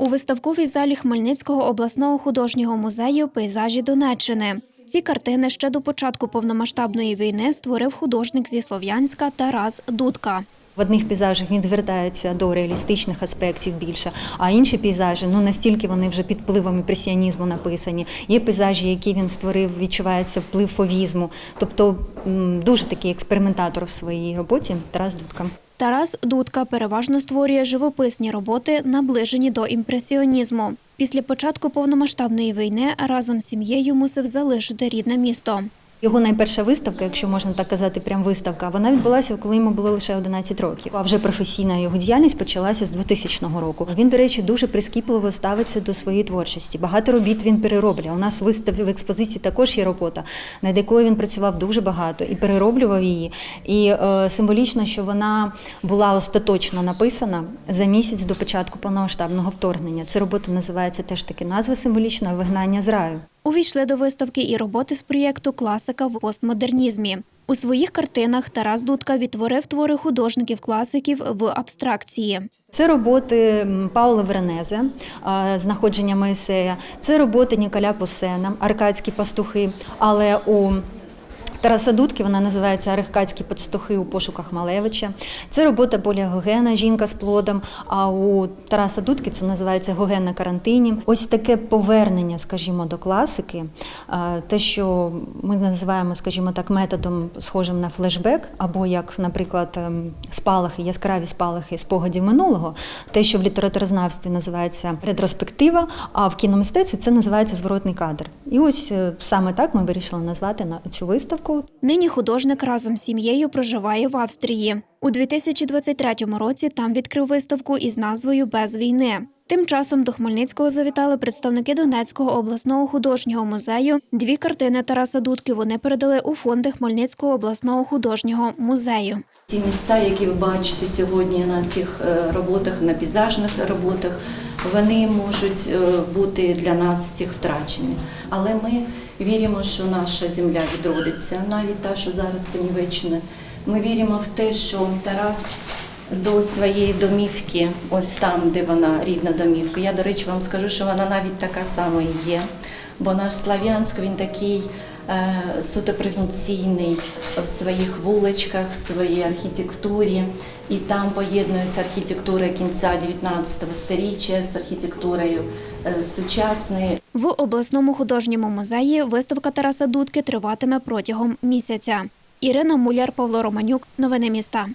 у виставковій залі Хмельницького обласного художнього музею пейзажі Донеччини. Ці картини ще до початку повномасштабної війни створив художник зі Слов'янська Тарас Дудка. В одних пейзажах він звертається до реалістичних аспектів більше, а інші пейзажі ну настільки вони вже під впливом імпресіонізму написані. Є пейзажі, які він створив, відчувається вплив фовізму. Тобто дуже такий експериментатор в своїй роботі Тарас Дудка. Тарас Дудка переважно створює живописні роботи, наближені до імпресіонізму. Після початку повномасштабної війни разом з сім'єю мусив залишити рідне місто. Його найперша виставка, якщо можна так казати, прям виставка, вона відбулася, коли йому було лише 11 років. А вже професійна його діяльність почалася з 2000 року. Він, до речі, дуже прискіпливо ставиться до своєї творчості. Багато робіт він перероблює. У нас вистав в експозиції також є робота, над якою він працював дуже багато і перероблював її. І е, символічно, що вона була остаточно написана за місяць до початку повномасштабного вторгнення. Ця робота називається теж таки назва символічна вигнання з раю. Увійшли до виставки і роботи з проєкту Класика в постмодернізмі. У своїх картинах Тарас Дудка відтворив твори художників-класиків в абстракції. Це роботи Паула Веренезе, знаходження Моїсея. Це роботи Ніколя Посена, Аркадські пастухи. Але у Тараса Дудки вона називається Аркадські пастухи у пошуках Малевича. Це робота Поля Гогена, жінка з плодом. А у Тараса Дудки це називається Гоген на карантині. Ось таке повернення, скажімо, до класики. Те, що ми називаємо, скажімо так, методом схожим на флешбек, або як, наприклад, ем, спалахи, яскраві спалахи спогадів минулого, те, що в літературознавстві називається ретроспектива, а в кіномистецтві це називається зворотний кадр. І ось е, саме так ми вирішили назвати на цю виставку. Нині художник разом з сім'єю проживає в Австрії. У 2023 році там відкрив виставку із назвою Без війни. Тим часом до Хмельницького завітали представники Донецького обласного художнього музею. Дві картини Тараса Дудки вони передали у фонди Хмельницького обласного художнього музею. Ті міста, які ви бачите сьогодні на цих е, роботах, на пейзажних роботах, вони можуть е, бути для нас всіх втрачені. Але ми віримо, що наша земля відродиться, навіть та, що зараз понівечена. Ми віримо в те, що Тарас до своєї домівки, ось там, де вона рідна домівка. Я, до речі, вам скажу, що вона навіть така сама і є. Бо наш Слав'янськ він такий суто провінційний в своїх вуличках, в своїй архітектурі. І там поєднується архітектура кінця 19 століття з архітектурою сучасної. В обласному художньому музеї виставка Тараса Дудки триватиме протягом місяця. Ірина Муляр, Павло Романюк. Новини міста.